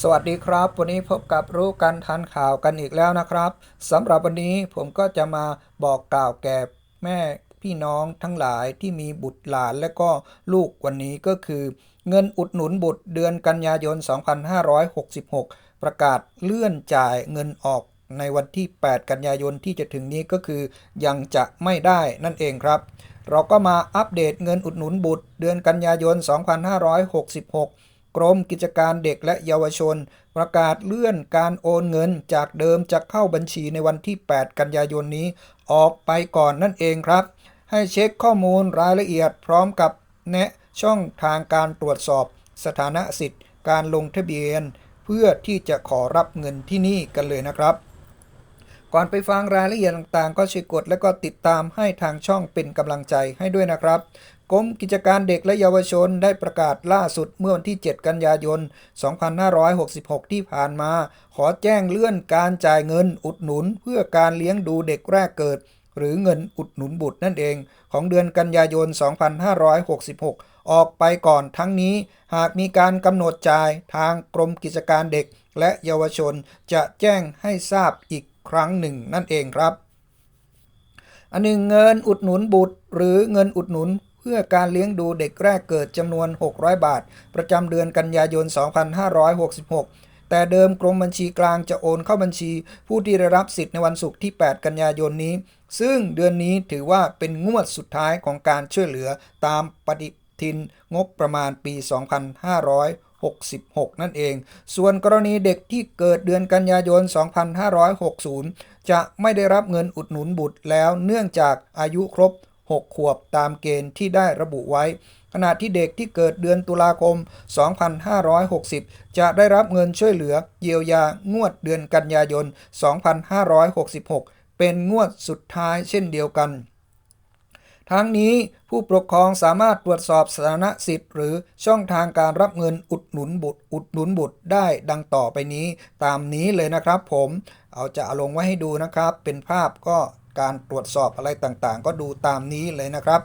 สวัสดีครับ วันนี้พบกับรู้กันทันข่าวกันอีกแล้วนะครับสำหรับวันนี้ผมก็จะมาบอกกล่าวแก่แม่พี่น้องทั้งหลายที่มีบุตรหลานและก็ลูกวันนี้ก็คือ เงินอุดหนุนบุตรเดือนกันยายน 2566 ประกาศเลื่อนจ่ายเงินออกในวันที่ 8 กันยายนที่จะถึงนี้ก็คือ ยังจะไม่ได้นั่นเองครับ เราก็มาอัปเดตเงินอุดหนุนบุตรเดือนกันยายน 2566 กรมกิจการเด็กและเยาวชน ประกาศเลื่อนการโอนเงินจากเดิมจะเข้าบัญชีในวันที่ 8 กันยายนนี้ ออกไปก่อนนั่นเองครับ ให้เช็คข้อมูลรายละเอียดพร้อมกับแนะช่องทางการตรวจสอบ สถานะสิทธิ์ การลงทะเบียน เพื่อที่จะขอรับเงินที่นี่กันเลยนะครับก่อนไปฟังรายละเอียดต่างๆ ก็ช่วยกดและก็ติดตามให้ทางช่องเป็นกำลังใจให้ด้วยนะครับ กรมกิจการเด็กและเยาวชนได้ประกาศล่าสุดเมื่อวันที่ 7 กันยายน 2566 ที่ผ่านมา ขอแจ้งเลื่อนการจ่ายเงินอุดหนุน เพื่อการเลี้ยงดูเด็กแรกเกิด หรือเงินอุดหนุนบุตรนั่นเอง ของเดือนกันยายน 2566 ออกไปก่อนทั้งนี้ หากมีการกำหนดจ่ายทางกรมกิจการเด็กและเยาวชนจะแจ้งให้ทราบอีกครั้งหนึ่งนั่นเองครับ อันหนึ่งเงินอุดหนุนบุตร หรือเงินอุดหนุน พื่อการเลี้ยงดูเด็กแรกเกิดจำนวน 600 บาท ประจำเดือนกันยายน 2566 แต่เดิมกรมบัญชีกลางจะโอนเข้าบัญชี ผู้ที่ได้รับสิทธิ์ในวันศุกร์ที่ 8 กันยายนนี้ ซึ่งเดือนนี้ถือว่าเป็นงวดสุดท้ายของการช่วยเหลือตามปฏิทินงบประมาณปี 2566 นั่นเอง ส่วนกรณีเด็กที่เกิดเดือนกันยายน 2560 จะไม่ได้รับเงินอุดหนุนบุตรแล้วเนื่องจากอายุครบ 6 ขวบตามเกณฑ์ที่ได้ระบุไว้ ขณะที่เด็กที่เกิดเดือนตุลาคม 2560 จะได้รับเงินช่วยเหลือเยียวยางวดเดือนกันยายน 2566 เป็นงวดสุดท้ายเช่นเดียวกันทั้งนี้ผู้ปกครองสามารถตรวจสอบสถานะสิทธิ์ หรือช่องทางการรับเงินอุดหนุนบุตร อุดหนุนบุตรได้ดังต่อไปนี้ ตามนี้เลยนะครับผม เอาจะลงไว้ให้ดูนะครับ เป็นภาพก็ การตรวจสอบอะไรต่างๆ ก็ดูตามนี้เลยนะครับ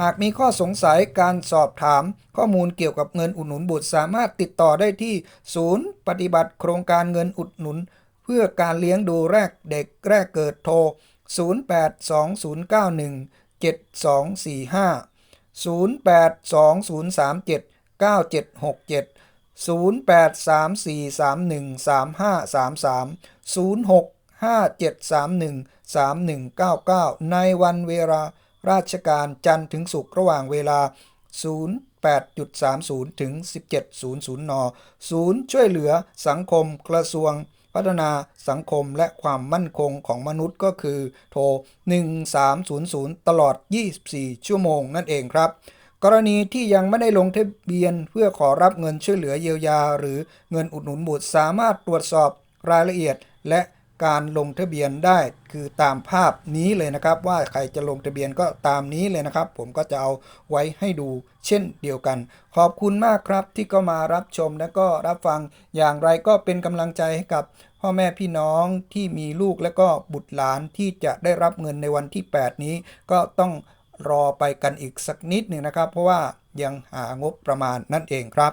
หากมีข้อสงสัยการสอบถาม ข้อมูลเกี่ยวกับเงินอุดหนุนบุตรสามารถติดต่อได้ที่ศูนย์ ปฏิบัติโครงการเงินอุดหนุน เพื่อการเลี้ยงดูแรกเด็กแรกเกิดโทร 082091 7245 082037 9767 0834313533 06 3199 ในวันเวลาราชการจันทร์ถึงศุกร์ระหว่างเวลา 08.30 ถึง 17.00 น ศูนย์ช่วยเหลือสังคมกระทรวงพัฒนาสังคมและความมั่นคงของมนุษย์ก็คือ โทร 1300 ตลอด 24 ชั่วโมงนั่นเองครับ กรณีที่ยังไม่ได้ลงทะเบียนเพื่อขอรับเงินช่วยเหลือเยียวยา หรือเงินอุดหนุนบุตรสามารถตรวจสอบรายละเอียด และ การลงทะเบียนได้คือตามภาพนี้เลยนะครับ ว่าใครจะลงทะเบียนก็ตามนี้เลยนะครับ ผมก็จะเอาไว้ให้ดูเช่นเดียวกัน ขอบคุณมากครับที่ก็มารับชมและก็รับฟังอย่างไรก็เป็นกำลังใจให้กับพ่อแม่พี่น้องที่มีลูกและก็บุตรหลานที่จะได้รับเงินในวันที่ 8 นี้ก็ต้องรอไปกันอีกสักนิดหนึ่งนะครับ เพราะว่ายังหางบประมาณนั่นเองครับ